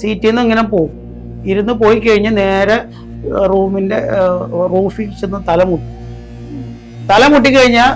സീറ്റിൽ നിന്ന് ഇങ്ങനെ പോകും ഇരുന്ന് പോയി കഴിഞ്ഞ് നേരെ റൂമിന്റെ റൂഫിൽ ചെന്ന് തലമുട്ടി തലമുട്ടി തല മുട്ടിക്കഴിഞ്ഞാൽ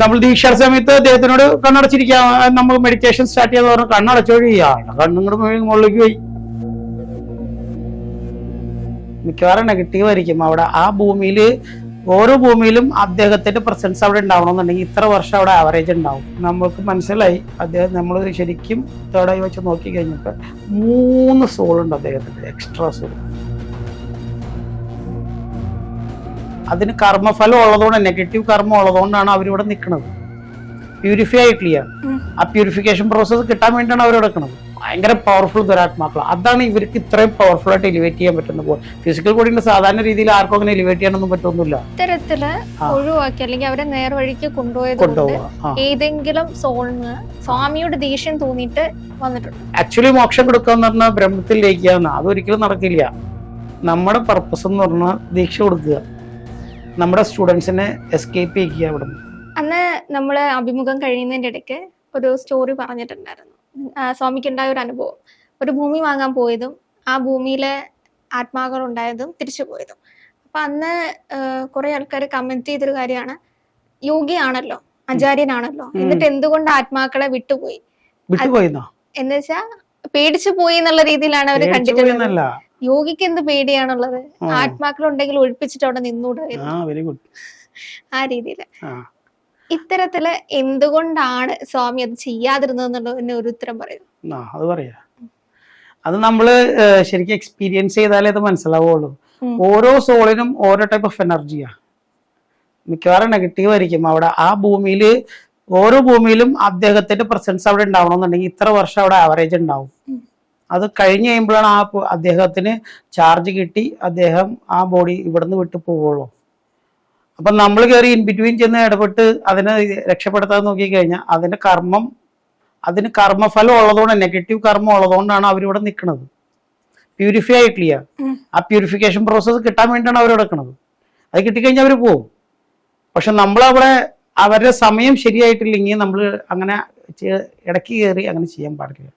നമ്മൾ ദീക്ഷാ സമയത്ത് അദ്ദേഹത്തിനോട് കണ്ണടച്ചിരിക്കാം നമ്മൾ മെഡിറ്റേഷൻ സ്റ്റാർട്ട് ചെയ്യാന്ന് പറഞ്ഞു കണ്ണടച്ചോഴി കണ്ണുങ്ങോട് മുകളിലേക്ക് പോയി. മിക്കവാറും നെഗറ്റീവ് ആയിരിക്കും. അവിടെ ആ ഭൂമിയിൽ ഓരോ ഭൂമിയിലും അദ്ദേഹത്തിന്റെ പ്രസൻസ് അവിടെ ഉണ്ടാവണമെന്നുണ്ടെങ്കിൽ ഇത്ര വർഷം അവിടെ ആവറേജ് ഉണ്ടാവും. നമ്മൾക്ക് മനസ്സിലായി. അദ്ദേഹം നമ്മൾ ശരിക്കും തേർഡായി വെച്ച് നോക്കി കഴിഞ്ഞപ്പോൾ മൂന്ന് സോൾ ഉണ്ട് അദ്ദേഹത്തിന്റെ എക്സ്ട്രാ സോൾ അതിന് കർമ്മഫലം ഉള്ളതുകൊണ്ട് നെഗറ്റീവ് കർമ്മം ഉള്ളതുകൊണ്ടാണ് അവരിവിടെ നിൽക്കുന്നത്. പ്യൂരിഫൈ ആയിട്ടില്ല. ആ പ്യൂരിഫിക്കേഷൻ പ്രോസസ്സ് കിട്ടാൻ വേണ്ടിയാണ് അവർ എടുക്കുന്നത് ഭയങ്കര പവർഫുൾ ദുരാത്മാക്കൾ അതാണ് ഇവർക്ക് ഇത്രയും പവർഫുൾ ആയിട്ട് എലിവേറ്റ് ചെയ്യാൻ പറ്റുന്നത്. ഫിസിക്കൽ ബോഡിന്റെ സാധാരണ രീതിയിൽ ആർക്കും അങ്ങനെ എലിവേറ്റ് ചെയ്യാനൊന്നും പറ്റൊന്നുമില്ല. ഇത്തരത്തിൽ. ഒഴിവാക്കി അല്ലെങ്കിൽ അവരെ നേർവഴിക്ക് കൊണ്ടുപോയത് കൊണ്ട് ഏതെങ്കിലും സോളിന് സ്വാമിയുടെ ദേഷ്യം തോന്നിയിട്ട് വന്നിട്ടുണ്ട്. ആക്ച്വലി മോക്ഷം കൊടുക്കുക എന്ന് പറഞ്ഞാൽ ബ്രഹ്മത്തിൽ ലയിക്കുക അതൊരിക്കലും നടക്കില്ല. നമ്മുടെ പർപ്പസ് എന്ന് പറഞ്ഞാൽ ദീക്ഷ കൊടുക്കുക. നമ്മുടെ സ്റ്റുഡൻസിനെ എസ്കേപ്പ് ചെയ്യിക്കുക അവിടെ അന്ന് നമ്മൾ അഭിമുഖം കഴിയുന്നതിന്റെ ഇടയ്ക്ക് ഒരു സ്റ്റോറി പറഞ്ഞിട്ടുണ്ടായിരുന്നു. ആ, സ്വാമിക്ക് ഉണ്ടായ ഒരു അനുഭവം. ഒരു ഭൂമി വാങ്ങാൻ പോയതും ആ ഭൂമിയിലെ ആത്മാക്കൾ ഉണ്ടായതും തിരിച്ചു പോയതും. അപ്പൊ അന്ന് കുറെ ആൾക്കാർ കമന്റ് ചെയ്തൊരു കാര്യമാണ് യോഗിയാണല്ലോ ആചാര്യനാണല്ലോ. എന്നിട്ട് എന്തുകൊണ്ട് ആത്മാക്കളെ വിട്ടുപോയി? എന്ന് വെച്ചാ പേടിച്ചു പോയി എന്നുള്ള രീതിയിലാണ് അവർ കണ്ടിട്ടുള്ളത്. യോഗിക്ക് എന്ത് പേടിയാണുള്ളത്? ആത്മാക്കളുണ്ടെങ്കിൽ ആത്മാക്കൾ ഉണ്ടെങ്കിൽ ഒഴിപ്പിച്ചിട്ട് അവിടെ നിന്നൂടെ ആ രീതിയിൽ. ഇത്തരത്തിൽ എന്തുകൊണ്ടാണ് സ്വാമി അത് ചെയ്യാതിരുന്നത് ഒരു ഉത്തരം പറയൂ. അത് പറയാ. അത് നമ്മൾ ശരിക്കും എക്സ്പീരിയൻസ് ചെയ്താലേ അത് മനസ്സിലാവുള്ളൂ. ഓരോ സോളിനും ഓരോ ടൈപ്പ് ഓഫ് എനർജിയാ മിക്കവാറും നെഗറ്റീവ് ആയിരിക്കും. അവിടെ ആ ഭൂമിയിൽ ഓരോ ഭൂമിയിലും അദ്ദേഹത്തിന്റെ പ്രസൻസ് അവിടെ ഉണ്ടാവണമെന്നുണ്ടെങ്കിൽ ഇത്ര വർഷം അവിടെ ആവറേജ് ഉണ്ടാവും. അത് കഴിഞ്ഞ് കഴിയുമ്പോഴാണ് ആ അദ്ദേഹത്തിന് ചാർജ് കിട്ടി. അദ്ദേഹം ആ ബോഡി ഇവിടുന്ന് വിട്ടു പോവുള്ളൂ. അപ്പൊ നമ്മൾ കയറി ഇൻ ബിറ്റ്വീൻ ചെന്ന് ഇടപെട്ട് അതിനെ രക്ഷപ്പെടുത്താൻ നോക്കിക്കഴിഞ്ഞാൽ അതിന്റെ കർമ്മം അതിന് കർമ്മഫലം ഉള്ളതുകൊണ്ട് നെഗറ്റീവ് കർമ്മം ഉള്ളതുകൊണ്ടാണ് അവരിവിടെ നിൽക്കുന്നത് പ്യൂരിഫൈ ആയിട്ടില്ല. ആ പ്യൂരിഫിക്കേഷൻ പ്രോസസ്സ് കിട്ടാൻ വേണ്ടിയാണ് അവർ എടുക്കുന്നത് അത് കിട്ടിക്കഴിഞ്ഞാൽ അവർ പോകും പക്ഷെ നമ്മളവിടെ അവരുടെ സമയം ശരിയായിട്ടില്ലെങ്കിൽ നമ്മൾ അങ്ങനെ ഇടയ്ക്ക് കയറി അങ്ങനെ ചെയ്യാൻ പാടില്ല.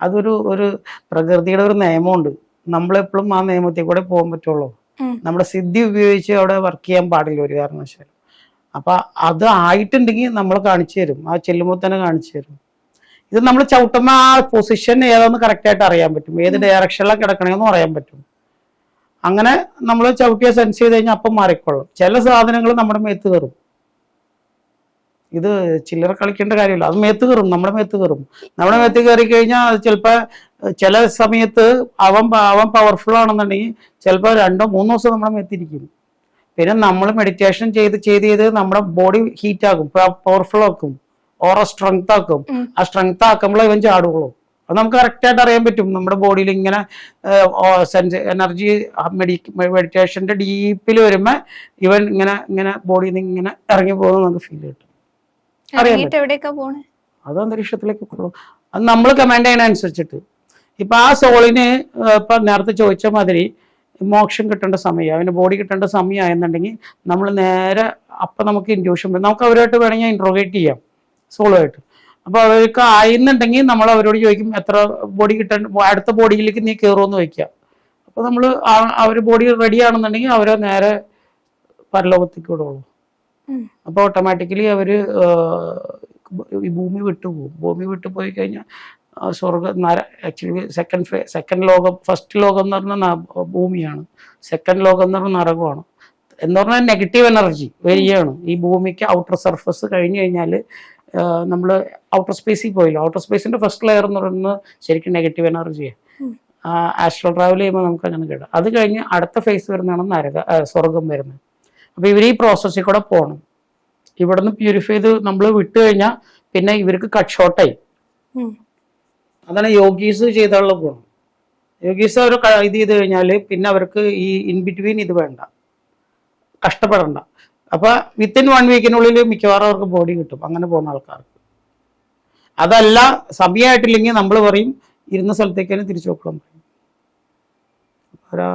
അതൊരു ഒരു പ്രകൃതിയുടെ ഒരു നിയമമുണ്ട്. നമ്മളെപ്പോഴും ആ നിയമത്തിൽ കൂടെ പോകാൻ പറ്റുള്ളൂ. നമ്മുടെ സിദ്ധി ഉപയോഗിച്ച് അവിടെ വർക്ക് ചെയ്യാൻ പാടില്ല ഒരു കാരണവശാലും. അപ്പൊ അത് ആയിട്ടുണ്ടെങ്കിൽ നമ്മൾ കാണിച്ചു തരും. ആ ചെല്ലുമ്പോൾ തന്നെ കാണിച്ചു തരും. ഇത് നമ്മൾ ചവിട്ടുമ്പോൾ ആ പൊസിഷൻ ഏതാന്ന് കറക്റ്റ് ആയിട്ട് അറിയാൻ പറ്റും. ഏത് ഡയറക്ഷനിലാണ് കിടക്കണമെന്ന് അറിയാൻ പറ്റും. അങ്ങനെ നമ്മൾ ചവിട്ടിയ സെൻസ് ചെയ്ത് കഴിഞ്ഞാൽ അപ്പം മാറിക്കൊള്ളും. ചില സാധനങ്ങൾ നമ്മുടെ മേത്ത് കയറും. ഇത് ചില്ലറ കളിക്കേണ്ട കാര്യമില്ല. അത് മേത്ത് കയറും. നമ്മുടെ മേത്ത് കയറും. നമ്മുടെ മേത്ത് കയറി കഴിഞ്ഞാൽ അത് ചിലപ്പോൾ ചില സമയത്ത് അവൻ അവൻ പവർഫുൾ ആണെന്നുണ്ടെങ്കിൽ ചിലപ്പോൾ രണ്ടോ മൂന്നോ ദിവസം നമ്മളെ മെത്തിരിക്കും പിന്നെ നമ്മൾ മെഡിറ്റേഷൻ ചെയ്ത് ചെയ്ത് ചെയ്ത് നമ്മുടെ ബോഡി ഹീറ്റ് ആക്കും പവർഫുൾ ആക്കും ഓറ സ്ട്രെങ്ത് ആക്കും. ആ സ്ട്രെങ്ത് ആക്കുമ്പോൾ ഇവൻ ചാടുകയുള്ളൂ അത് നമുക്ക് കറക്റ്റ് ആയിട്ട് അറിയാൻ പറ്റും. നമ്മുടെ ബോഡിയിൽ ഇങ്ങനെ സെൻസ് എനർജി മെഡിറ്റേഷന്റെ ഡീപ്പിൽ വരുമ്പോൾ ഇവൻ ഇങ്ങനെ ഇങ്ങനെ ബോഡിയിൽ നിന്ന് ഇങ്ങനെ ഇറങ്ങി പോകുന്നത് നമുക്ക് ഫീൽ കിട്ടും. അത് അന്തരീക്ഷത്തിലേക്ക് അത് നമ്മൾ കമാൻഡ് ചെയ്യുന്ന അനുസരിച്ചിട്ട് ഇപ്പൊ ആ സോളിന് ഇപ്പൊ നേരത്തെ ചോദിച്ച മാതിരി മോക്ഷം കിട്ടേണ്ട സമയം അവന് ബോഡി കിട്ടേണ്ട സമയമായെന്നുണ്ടെങ്കിൽ നമ്മൾ നേരെ അപ്പൊ നമുക്ക് ഇൻഡ്യൂഷൻ നമുക്ക് അവരുമായിട്ട് വേണമെങ്കിൽ ഇൻട്രോഗേറ്റ് ചെയ്യാം സോളുമായിട്ട്. അപ്പൊ അവർക്ക് ആയിരുന്നുണ്ടെങ്കിൽ നമ്മൾ അവരോട് ചോദിക്കും എത്ര ബോഡി കിട്ടേണ്ട അടുത്ത ബോഡിയിലേക്ക് നീ കയറുമെന്ന് ചോദിക്കാം അപ്പൊ നമ്മൾ അവർ ബോഡി റെഡി ആണെന്നുണ്ടെങ്കിൽ അവരെ നേരെ പരലോകത്തേക്ക് വിടുള്ളൂ. അപ്പൊ അപ്പോൾ ഓട്ടോമാറ്റിക്കലി അവർ ഈ ഭൂമി വിട്ടുപോകും. ഭൂമി വിട്ടു പോയി കഴിഞ്ഞാൽ സ്വർഗ നര ആക്ച്വലി സെക്കൻഡ് സെക്കൻഡ് ലോകം ഫസ്റ്റ് ലോകം എന്ന് പറഞ്ഞാൽ ഭൂമിയാണ്. സെക്കൻഡ് ലോകം എന്ന് പറഞ്ഞ നരകമാണ്. എന്ന് പറഞ്ഞാൽ നെഗറ്റീവ് എനർജി വരികയാണ്. ഈ ഭൂമിക്ക് ഔട്ടർ സർഫസ് കഴിഞ്ഞു കഴിഞ്ഞാൽ നമ്മൾ ഔട്ടർ സ്പേസിൽ പോയില്ല. ഔട്ടർ സ്പേസിന്റെ ഫസ്റ്റ് ലെയർ എന്ന് പറയുന്നത് ശരിക്കും നെഗറ്റീവ് എനർജിയാണ്. ആസ്ട്രൽ ട്രാവൽ ചെയ്യുമ്പോൾ നമുക്ക് അങ്ങനെ കേടാം. അത് കഴിഞ്ഞ് അടുത്ത ഫേസ് വരുന്നതാണ് നരക സ്വർഗം വരുന്നത്. അപ്പോൾ ഇവർ ഈ പ്രോസസ്സിൽ കൂടെ പോകണം ഇവിടുന്ന് പ്യൂരിഫൈ ചെയ്ത് നമ്മൾ വിട്ടു കഴിഞ്ഞാൽ പിന്നെ ഇവർക്ക് കട്ട് ഷോട്ടായി ഉം. അതാണ് യോഗീസ് ചെയ്തുള്ള ഗുണം. യോഗീസ് അവർ ഇത് ചെയ്ത് കഴിഞ്ഞാൽ പിന്നെ അവർക്ക് ഈ ഇൻ ബിറ്റ്വീൻ ഇത് വേണ്ട. കഷ്ടപ്പെടണ്ട. അപ്പൊ വിത്തിൻ വൺ വീക്കിനുള്ളിൽ മിക്കവാറും അവർക്ക് ബോഡി കിട്ടും. അങ്ങനെ പോകുന്ന ആൾക്കാർക്ക്. അതല്ല സമയമായിട്ടില്ലെങ്കിൽ നമ്മൾ പറയും ഇരുന്ന സ്ഥലത്തേക്ക് തന്നെ തിരിച്ചു നോക്കണം പറയും. ഒരാ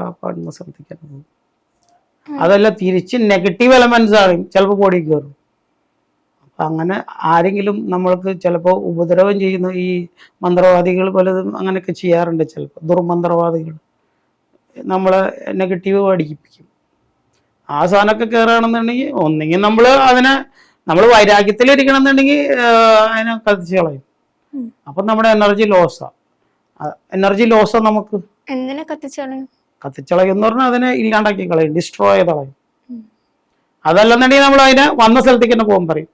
അതല്ല തിരിച്ച് നെഗറ്റീവ് എലമെന്റ്സ് ആണ്. ചിലപ്പോൾ ബോഡി കയറും അങ്ങനെ ആരെങ്കിലും നമ്മൾക്ക് ചിലപ്പോൾ ഉപദ്രവം ചെയ്യുന്ന ഈ മന്ത്രവാദികൾ പലതും അങ്ങനെയൊക്കെ ചെയ്യാറുണ്ട് ചിലപ്പോൾ ദുർമന്ത്രവാദികൾ. നമ്മളെ നെഗറ്റീവ് പഠിപ്പിക്കും. ആ സാധനമൊക്കെ കയറുകയാണെന്നുണ്ടെങ്കിൽ ഒന്നെങ്കിൽ നമ്മൾ അതിനെ നമ്മൾ വൈരാഗ്യത്തിലിരിക്കണം എന്നുണ്ടെങ്കിൽ അതിനെ കത്തിച്ച് കളയും. അപ്പം നമ്മുടെ എനർജി ലോസാണ് എനർജി ലോസാ നമുക്ക്. കത്തിച്ചോളയും കത്തിച്ചളയും എന്ന് പറഞ്ഞാൽ അതിനെ ഇല്ലാണ്ടാക്കി കളയും ഡിസ്ട്രോയ് ചെയ്ത് കളയും. അതല്ലെന്നുണ്ടെങ്കിൽ നമ്മൾ അതിനെ വന്ന സ്ഥലത്തേക്ക് തന്നെ പോകാൻ പറയും.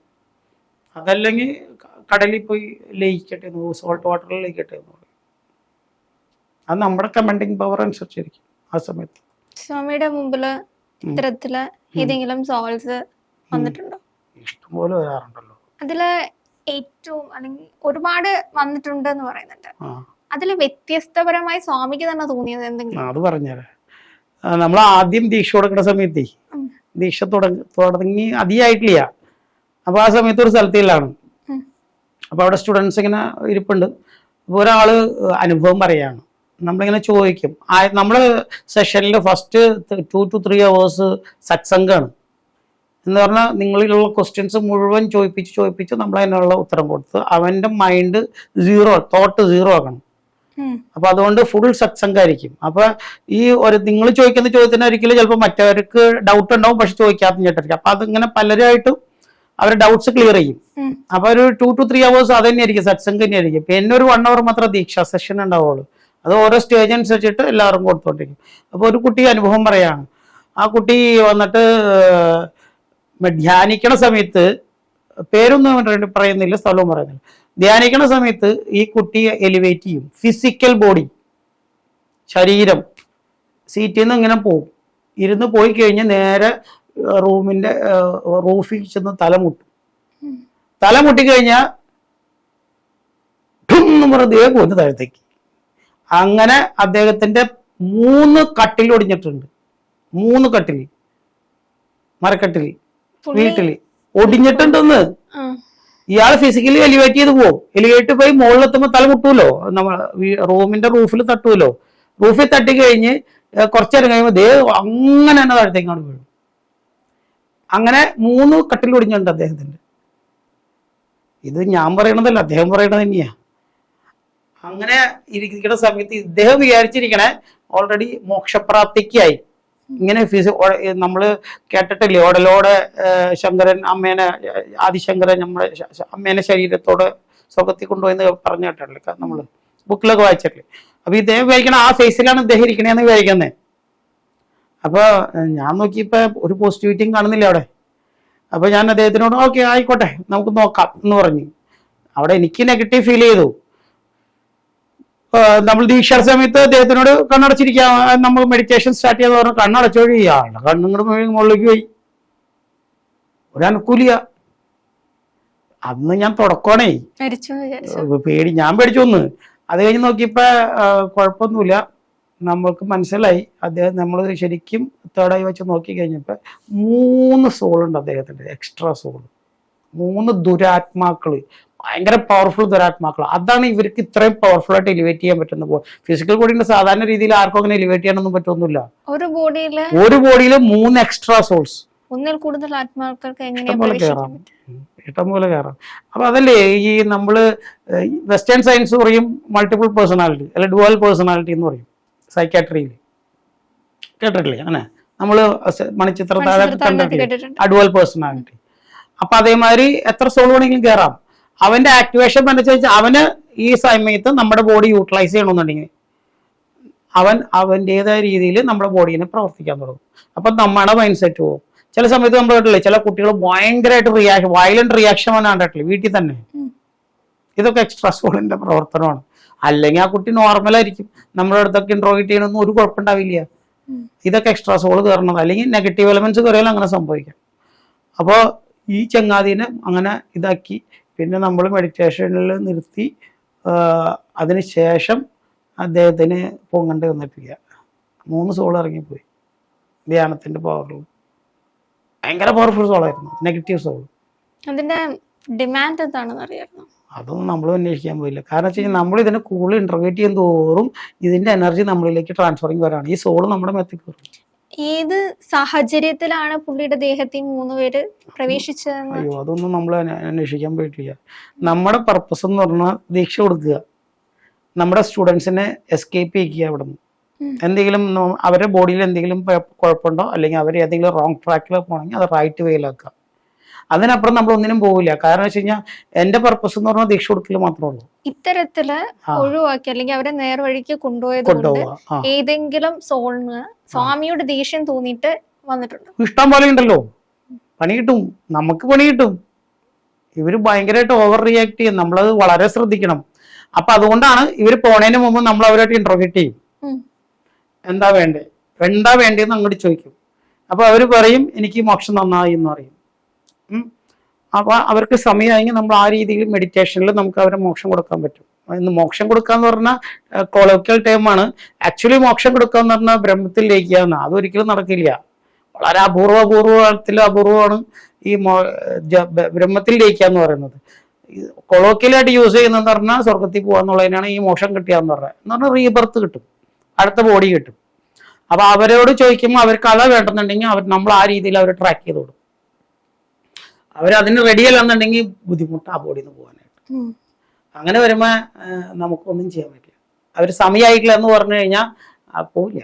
അതല്ലെങ്കിൽ കടലിൽ പോയി ലയിക്കട്ടെ എന്ന് സോൾട്ട് വാട്ടറിൽ ലയിക്കട്ടെ എന്ന് പറയും അത് നമ്മുടെ കമൻഡിങ് പവർ അനുസരിച്ചിരിക്കും ആ സമയത്ത്. സ്വാമിയുടെ മുമ്പിൽ ഇത്തരത്തിൽ ഏതെങ്കിലും സോൾസ് വന്നിട്ടുണ്ടോ? ഇഷ്ടംപോലെ വരാറുണ്ടല്ലോ. അതിൽ ഏറ്റവും അല്ലെങ്കിൽ ഒരുപാട് വന്നിട്ടുണ്ട് എന്ന് പറയുന്നുണ്ട് അതിൽ വ്യത്യസ്തപരമായി സ്വാമിക്ക് തന്നെ തോന്നിയത് എന്തെങ്കിലും? അത് പറഞ്ഞുതരാം നമ്മൾ ആദ്യം ദീക്ഷ കൊടുക്കുന്ന സമയത്തേ ദീക്ഷ തുടങ്ങി തുടങ്ങി അധികമായിട്ടില്ല അപ്പോൾ ആ സമയത്ത് ഒരു സ്ഥലത്തില്ലാണ് ഉം. അപ്പോൾ അവിടെ സ്റ്റുഡൻസ് ഇങ്ങനെ ഇരിപ്പുണ്ട്. അപ്പോൾ ഒരാൾ അനുഭവം പറയാണ്. നമ്മളിങ്ങനെ ചോദിക്കും. നമ്മൾ സെഷനിൽ first two two three hours സത്സംഗമാണ് എന്ന് പറഞ്ഞാൽ നിങ്ങളിലുള്ള ക്വസ്റ്റ്യൻസ് മുഴുവൻ ചോദിപ്പിച്ച് ചോദിപ്പിച്ച് നമ്മൾ അതിനുള്ള ഉത്തരം കൊടുത്ത് അവന്റെ മൈൻഡ് സീറോ തോട്ട് സീറോ ആക്കണം. അപ്പൊ അതുകൊണ്ട് ഫുൾ സത്സംഗായിരിക്കും. അപ്പൊ ഈ ഒരു നിങ്ങൾ ചോദിക്കുന്ന ചോദ്യത്തിന് ഒരിക്കലും ചിലപ്പോൾ മറ്റവർക്ക് ഡൗട്ട് ഉണ്ടാവും പക്ഷെ ചോദിക്കാത്ത ചേട്ടായിരിക്കും അപ്പൊ അതിങ്ങനെ പലരായിട്ടും അവരുടെ ഡൗട്ട്സ് ക്ലിയർ ചെയ്യും. അപ്പൊ ഒരു ടു ടു ത്രീ അവേഴ്സ് അത് തന്നെയായിരിക്കും സത്സംഗം തന്നെയായിരിക്കും. പിന്നെ ഒരു വൺ അവർ മാത്രം ദീക്ഷ സെഷൻ ഉണ്ടാവുള്ളൂ. അത് ഓരോ സ്റ്റേജ് അനുസരിച്ചിട്ട് എല്ലാവരും കൊടുത്തോണ്ടിരിക്കും. അപ്പൊ ഒരു കുട്ടി അനുഭവം പറയാണ്. ആ കുട്ടി വന്നിട്ട് ധ്യാനിക്കണ സമയത്ത് പേരൊന്നും പറയ- പറയുന്നില്ല സ്ഥലവും പറയുന്നില്ല. ധ്യാനിക്കണ സമയത്ത് ഈ കുട്ടി എലിവേറ്റ് ചെയ്യും. ഫിസിക്കൽ ബോഡി ശരീരം. സീറ്റിൽ നിന്ന് ഇങ്ങനെ പോകും ഇരുന്ന് പോയി കഴിഞ്ഞ് നേരെ റൂമിന്റെ റൂഫിൽ ചെന്ന് തലമുട്ടും. തലമുട്ടിക്കഴിഞ്ഞാൽ തലമുട്ടി കഴിഞ്ഞാൽ എന്ന് പറഞ്ഞ് പോന്ന് താഴത്തേക്ക്. അങ്ങനെ അദ്ദേഹത്തിന്റെ മൂന്ന് കട്ടിൽ ഒടിഞ്ഞിട്ടുണ്ട്. മൂന്ന് കട്ടിൽ മരക്കട്ടിൽ വീട്ടിൽ ഒടിഞ്ഞിട്ടുണ്ടെന്ന്. ഇയാൾ ഫിസിക്കലി എലിവേറ്റ് ചെയ്ത് പോകും എലിവേറ്റ് പോയി മുകളിലെത്തുമ്പോൾ തല മുട്ടുമല്ലോ നമ്മൾ റൂമിന്റെ റൂഫിൽ തട്ടുമല്ലോ റൂഫിൽ തട്ടി കഴിഞ്ഞ് ഏർ കഴിയുമ്പോൾ ദേ അങ്ങനെ തന്നെ താഴത്തേക്കാണ് വീഴും. അങ്ങനെ മൂന്ന് കട്ടിൽ ഒടിഞ്ഞുണ്ട് അദ്ദേഹത്തിന്റെ. ഇത് ഞാൻ പറയണതല്ല അദ്ദേഹം പറയണത് തന്നെയാ. അങ്ങനെ ഇരിക്കുന്ന സമയത്ത് ഇദ്ദേഹം വിചാരിച്ചിരിക്കണേ ഓൾറെഡി മോക്ഷപ്രാപ്തിക്കായി. ഇങ്ങനെ ഫിസി നമ്മൾ കേട്ടിട്ടില്ലേ ഓടലോടെ ശങ്കരൻ അമ്മേനെ ആദിശങ്കരൻ നമ്മുടെ അമ്മേനെ ശരീരത്തോടെ സ്വർഗത്തിൽ കൊണ്ടുപോയെന്ന് പറഞ്ഞു കേട്ടല്ലേ നമ്മൾ ബുക്കിലൊക്കെ വായിച്ചിട്ടില്ലേ? അപ്പൊ ഇദ്ദേഹം വിചാരിക്കണ ആ ഫേസിലാണ് ഇദ്ദേഹം ഇരിക്കണേന്ന് വിചാരിക്കുന്നത് അപ്പൊ ഏർ ഞാൻ നോക്കിയപ്പോൾ ഒരു പോസിറ്റിവിറ്റിയും കാണുന്നില്ല അവിടെ. അപ്പോൾ ഞാൻ അദ്ദേഹത്തിനോട് ഓക്കെ ആയിക്കോട്ടെ നമുക്ക് നോക്കാം എന്ന് പറഞ്ഞു. അവിടെ എനിക്ക് നെഗറ്റീവ് ഫീൽ ചെയ്തു. നമ്മൾ ദീക്ഷാ സമയത്ത് അദ്ദേഹത്തിനോട് കണ്ണടച്ചിരിക്കാം നമ്മൾ മെഡിറ്റേഷൻ സ്റ്റാർട്ട് ചെയ്യാന്ന് പറഞ്ഞു കണ്ണടച്ചോഴി ആളുടെ കണ്ണുങ്ങളും മുകളിലേക്ക് പോയി. ഒരനുകൂലിയ അന്ന് ഞാൻ തുടക്കണേ പേടി ഞാൻ പേടിച്ചു ഒന്ന് അത് കഴിഞ്ഞ് നോക്കിയപ്പോ കുഴപ്പമൊന്നുമില്ല. നമ്മൾക്ക് മനസ്സിലായി. അദ്ദേഹം നമ്മൾ ശരിക്കും തേർഡായി വെച്ച് നോക്കി കഴിഞ്ഞപ്പോൾ മൂന്ന് സോളുണ്ട് അദ്ദേഹത്തിന്റെ എക്സ്ട്രാ സോൾ മൂന്ന് ദുരാത്മാക്കൾ ഭയങ്കര പവർഫുൾ ദുരാത്മാക്കൾ അതാണ് ഇവർക്ക് ഇത്രയും പവർഫുൾ ആയിട്ട് എലിവേറ്റ് ചെയ്യാൻ പറ്റുന്നത് ഫിസിക്കൽ ബോഡിന്റെ സാധാരണ രീതിയിൽ ആർക്കും അങ്ങനെ എലിവേറ്റ് ചെയ്യാനൊന്നും പറ്റൊന്നുമില്ല. ഒരു ബോഡിയിൽ ഒരു ബോഡിയിൽ മൂന്ന് എക്സ്ട്രാ സോൾസ് ഒന്നിൽ കൂടുതൽ ആത്മാക്കൾക്ക് പ്രവേശിക്കാൻ കയറാം? ഇഷ്ടംപോലെ കയറാം അപ്പൊ അതല്ലേ ഈ നമ്മൾ വെസ്റ്റേൺ സയൻസ് പറയും മൾട്ടിപ്പിൾ പേഴ്സണാലിറ്റി അല്ലെ ഡുവൽ പേഴ്സണാലിറ്റി എന്ന് പറയും. സൈക്കാട്രിയിൽ കേട്ടിട്ടില്ലേ? അങ്ങനെ. നമ്മൾ മണിച്ചിത്ര താഴെ അഡ്വൽ പേഴ്സണാലിറ്റി അപ്പൊ അതേമാതിരി എത്ര സോൾ വേണമെങ്കിലും കയറാം അവന്റെ ആക്ടിവേഷൻ അനുസരിച്ച് അവന് ഈ സമയത്ത് നമ്മുടെ ബോഡി യൂട്ടിലൈസ് ചെയ്യണമെന്നുണ്ടെങ്കിൽ അവൻ അവന്റെതായ രീതിയിൽ നമ്മുടെ ബോഡീനെ പ്രവർത്തിക്കാൻ തുടങ്ങും. അപ്പൊ നമ്മുടെ മൈൻഡ് സെറ്റ് പോകും ചില സമയത്ത് നമ്മൾ കേട്ടില്ലേ ചില കുട്ടികൾ ഭയങ്കരമായിട്ട് റിയാക്ഷൻ വയലന്റ് റിയാക്ഷൻ കണ്ടിട്ടില്ലേ? വീട്ടിൽ തന്നെ. ഇതൊക്കെ എക്സ്ട്രാ സോളിന്റെ പ്രവർത്തനമാണ്. അല്ലെങ്കിൽ ആ കുട്ടി നോർമൽ ആയിരിക്കും. നമ്മുടെ അടുത്തൊക്കെ ഇൻട്രോഗേറ്റ് ചെയ്യണമെന്ന് ഒരു കുഴപ്പമുണ്ടാവില്ല. ഇതൊക്കെ എക്സ്ട്രാ സോൾ കയറണത് അല്ലെങ്കിൽ നെഗറ്റീവ് എലമെന്റ്സ് കയറിയാലും അങ്ങനെ സംഭവിക്കാം. അപ്പോൾ ഈ ചങ്ങാതിനെ അങ്ങനെ ഇതാക്കി. പിന്നെ നമ്മൾ മെഡിറ്റേഷനിൽ നിർത്തി. അതിനുശേഷം അദ്ദേഹത്തിന് പൊങ്ങണ്ട് വന്നിട്ടില്ല. മൂന്ന് സോൾ ഇറങ്ങിപ്പോയി. ധ്യാനത്തിന്റെ പവറിൽ ഭയങ്കര പവർഫുൾ സോളായിരുന്നു നെഗറ്റീവ് സോൾ അതിന്റെ ഡിമാൻഡ് എന്താണെന്ന് അറിയാമോ? അതൊന്നും നമ്മൾ അന്വേഷിക്കാൻ പോയില്ല. കാരണം വെച്ച് കഴിഞ്ഞാൽ നമ്മൾ ഇതിനെ കൂടുതൽ ഇന്റർവേറ്റ് ചെയ്യും തോറും ഇതിന്റെ എനർജി നമ്മളിലേക്ക് ട്രാൻസ്ഫറിങ് വരാണ്. ഈ സോൾ നമ്മുടെ മെത്തി കയറും ഏത് സാഹചര്യത്തിലാണ് പുള്ളിയുടെ ദേഹത്തിൽ മൂന്ന് പേര് പ്രവേശിച്ചത് അയ്യോ അതൊന്നും നമ്മൾ അന്വേഷിക്കാൻ പോയിട്ടില്ല. നമ്മുടെ പർപ്പസ് എന്ന് പറഞ്ഞാൽ ദീക്ഷ കൊടുക്കുക. നമ്മുടെ സ്റ്റുഡൻസിനെ എസ്കേപ്പ് ചെയ്യിക്കുക അവിടെ നിന്ന് എന്തെങ്കിലും അവരുടെ ബോഡിയിൽ എന്തെങ്കിലും കുഴപ്പമുണ്ടോ? അല്ലെങ്കിൽ അവർ ഏതെങ്കിലും റോങ് ട്രാക്കിൽ പോകണമെങ്കിൽ അത് റൈറ്റ് വേയിലാക്കുക അതിനപ്പുറം നമ്മൾ ഒന്നിനും പോകില്ല കാരണം വെച്ച് കഴിഞ്ഞാൽ എന്റെ പർപ്പസ് എന്ന് പറഞ്ഞാൽ ദീക്ഷ കൊടുക്കൽ മാത്രമേ ഉള്ളൂ. ഇത്തരത്തിൽ ഒഴിവാക്കി അല്ലെങ്കിൽ അവരെ നേർവഴിക്ക് കൊണ്ടുപോയത് കൊണ്ട് ഏതെങ്കിലും സോളിന് സ്വാമിയുടെ ദേഷ്യം തോന്നിയിട്ട് വന്നിട്ടുണ്ട്. ഇഷ്ടം പോലെ ഉണ്ടല്ലോ. പണി കിട്ടും. നമുക്ക് പണി കിട്ടും. ഇവർ ഭയങ്കരമായിട്ട് ഓവർ റിയാക്ട് ചെയ്യും. നമ്മളത് വളരെ ശ്രദ്ധിക്കണം. അപ്പൊ അതുകൊണ്ടാണ് ഇവർ പോണേന് മുമ്പ് നമ്മൾ അവരായിട്ട് ഇന്റർവ്യൂട്ട് ചെയ്യും. എന്താ വേണ്ടേ? എന്താ വേണ്ടതെന്ന് അങ്ങോട്ട് ചോദിക്കും. അപ്പൊ അവർ പറയും എനിക്ക് മോക്ഷം നന്നായി എന്ന് പറയും. ഉം. അപ്പൊ അവർക്ക് സമയമായെങ്കിൽ നമ്മൾ ആ രീതിയിൽ മെഡിറ്റേഷനിൽ നമുക്ക് അവരെ മോക്ഷം കൊടുക്കാൻ പറ്റും. ഇന്ന് മോക്ഷം കൊടുക്കുക എന്ന് പറഞ്ഞാൽ കൊളോക്കിയൽ ടൈമാണ് ആക്ച്വലി മോക്ഷം കൊടുക്കുക കൊടുക്കാന്ന് പറഞ്ഞാൽ ബ്രഹ്മത്തിൽ ലയിക്കുക അതൊരിക്കലും നടക്കില്ല. വളരെ അപൂർവ അപൂർവമാണ് ഈ ബ്രഹ്മത്തിൽ ലയിക്കുക എന്ന് പറയുന്നത്. കൊളോക്കിയലായിട്ട് യൂസ് ചെയ്യുന്നതെന്ന് പറഞ്ഞാൽ സ്വർഗത്തിൽ പോകുക എന്നുള്ളതിനാണ് ഈ മോക്ഷം കിട്ടിയാന്ന് പറഞ്ഞത്. എന്ന് പറഞ്ഞാൽ റീബർത്ത് കിട്ടും. അടുത്ത ബോഡി കിട്ടും. അപ്പൊ അവരോട് ചോദിക്കുമ്പോൾ അവർക്ക് അതാ വേണ്ടെന്നുണ്ടെങ്കിൽ അവർ നമ്മൾ ആ രീതിയിൽ അവർ ട്രാക്ക് ചെയ്ത് കൊടുക്കും. അവർ അതിന് റെഡി അല്ലെന്നുണ്ടെങ്കിൽ ബുദ്ധിമുട്ട് ആ ബോഡിയിൽ നിന്ന് പോകാനായിട്ട് അങ്ങനെ വരുമ്പോൾ നമുക്കൊന്നും ചെയ്യാൻ പറ്റില്ല. അവർ സമയമായിട്ടില്ല എന്ന് പറഞ്ഞു കഴിഞ്ഞാൽ പോവില്ല.